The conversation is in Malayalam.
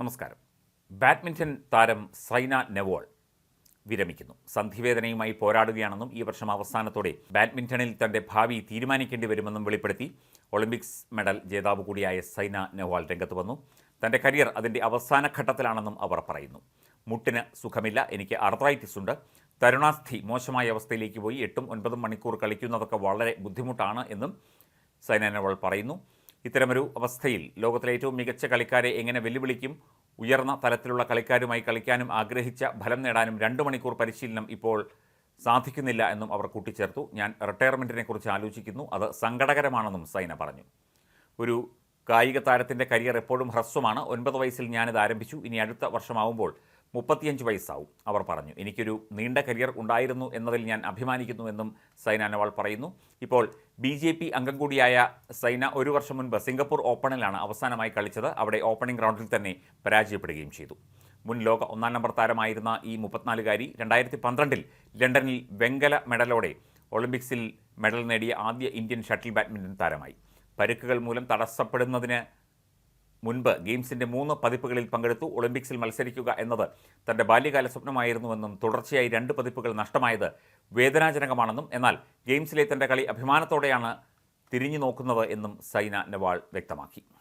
നമസ്കാരം. ബാഡ്മിന്റൺ താരം സൈന നെവോൾ വിരമിക്കുന്നു. സന്ധിവേദനയുമായി പോരാടുകയാണെന്നും ഈ വർഷം അവസാനത്തോടെ ബാഡ്മിന്റണിൽ തന്റെ ഭാവി തീരുമാനിക്കേണ്ടി വരുമെന്നും വെളിപ്പെടുത്തി ഒളിമ്പിക്സ് മെഡൽ ജേതാവ് കൂടിയായ സൈന നെഹ്വാൾ രംഗത്ത് വന്നു. തന്റെ കരിയർ അതിന്റെ അവസാന ഘട്ടത്തിലാണെന്നും അവർ പറയുന്നു. മുട്ടിന് സുഖമില്ല എനിക്ക് അർത്രൈറ്റിസ് ഉണ്ട്. തരുണാസ്ഥി മോശമായ അവസ്ഥയിലേക്ക് പോയി. എട്ടും ഒൻപതും മണിക്കൂർ കളിക്കുന്നതൊക്കെ വളരെ ബുദ്ധിമുട്ടാണ് എന്നും സൈന നെഹ്വാൾ പറയുന്നു. ഇത്തരമൊരു അവസ്ഥയിൽ ലോകത്തിലെ ഏറ്റവും മികച്ച കളിക്കാരെ എങ്ങനെ വെല്ലുവിളിക്കും? ഉയർന്ന തലത്തിലുള്ള കളിക്കാരുമായി കളിക്കാനും ആഗ്രഹിച്ച ഫലം നേടാനും രണ്ട് മണിക്കൂർ പരിശീലനം ഇപ്പോൾ സാധിക്കുന്നില്ല എന്നും അവർ കൂട്ടിച്ചേർത്തു. ഞാൻ റിട്ടയർമെന്റിനെ കുറിച്ച് ആലോചിക്കുന്നു. അത് സങ്കടകരമാണെന്നും സൈന പറഞ്ഞു. ഒരു കായിക താരത്തിന്റെ കരിയർ എപ്പോഴും ഹ്രസ്വമാണ്. ഒൻപത് വയസ്സിൽ ഞാനിത് ആരംഭിച്ചു. ഇനി അടുത്ത വർഷമാവുമ്പോൾ മുപ്പത്തിയഞ്ച് വയസ്സാവും അവർ പറഞ്ഞു. എനിക്കൊരു നീണ്ട കരിയർ ഉണ്ടായിരുന്നു എന്നതിൽ ഞാൻ അഭിമാനിക്കുന്നു എന്നും സൈന നെഹ്വാൾ പറയുന്നു. ഇപ്പോൾ ബി ജെ പി അംഗം കൂടിയായ സൈന ഒരു വർഷം മുൻപ് സിംഗപ്പൂർ ഓപ്പണിലാണ് അവസാനമായി കളിച്ചത്. അവിടെ ഓപ്പണിംഗ് റൗണ്ടിൽ തന്നെ പരാജയപ്പെടുകയും ചെയ്തു. മുൻ ലോക ഒന്നാം നമ്പർ താരമായിരുന്ന ഈ മുപ്പത്തിനാലുകാരി രണ്ടായിരത്തി പന്ത്രണ്ടിൽ ലണ്ടനിൽ വെങ്കല മെഡലോടെ ഒളിമ്പിക്സിൽ മെഡൽ നേടിയ ആദ്യ ഇന്ത്യൻ ഷട്ടിൽ ബാഡ്മിന്റൺ താരമായി. പരുക്കുകൾ മൂലം തടസ്സപ്പെടുന്നതിന് മുൻപ് ഗെയിംസിന്റെ മൂന്ന് പതിപ്പുകളിൽ പങ്കെടുത്തു ഒളിമ്പിക്സിൽ മത്സരിക്കുക എന്നത് തന്റെ ബാല്യകാല സ്വപ്നമായിരുന്നുവെന്നും തുടർച്ചയായി രണ്ട് പതിപ്പുകൾ നഷ്ടമായത് വേദനാജനകമാണെന്നും എന്നാൽ ഗെയിംസിലെ തന്റെ കളി അഭിമാനത്തോടെയാണ് തിരിഞ്ഞു നോക്കുന്നത് എന്നും സൈന നെവാൾ വ്യക്തമാക്കി.